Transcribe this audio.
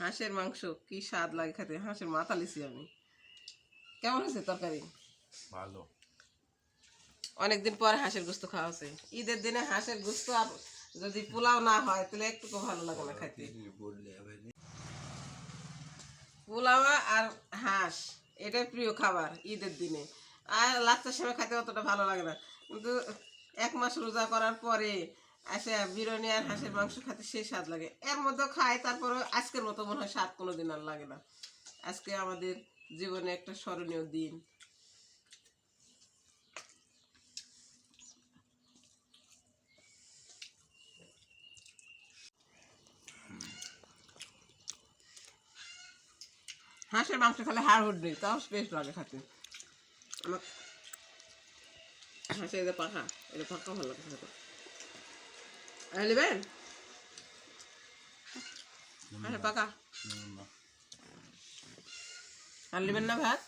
হাঁসের মাংস কি স্বাদ লাগে খেতে? হাঁসের মাথা লিছি আমি। কেমন হয়েছে তরকারি? ভালো। অনেকদিন পরে হাঁসের গোস্ত খাওয়া হচ্ছে ঈদের দিনে হাঁসের গোস্ত আর যদি পোলাও না হয় তাহলে একটু ভালো লাগে না খাইতে পোলাও আর হাঁস এটাই প্রিয় খাবার ঈদের দিনে। আর লাচ্চার সময় খাইতে অতটা ভালো লাগে না। কিন্তু এক মাস রোজা করার পরে আসে বিরিয়ানি আর হাঁসের মাংস খেতে সেই স্বাদ লাগে। এর মধ্যেও খাই তারপরে আজকের মতো মনে হয় স্বাদ কোনো দিন আর লাগে না। আজকে আমাদের জীবনে একটা স্মরণীয় দিন। হাঁসের মাংস খেলে হাড় হুড নেই তাও বেশ লাগে খেতে। আমার হাঁসের পাখা এদের পাখা ভালো লাগে খেতে। নেবেন হাঁসের পাকা আর নেবেন না ভাত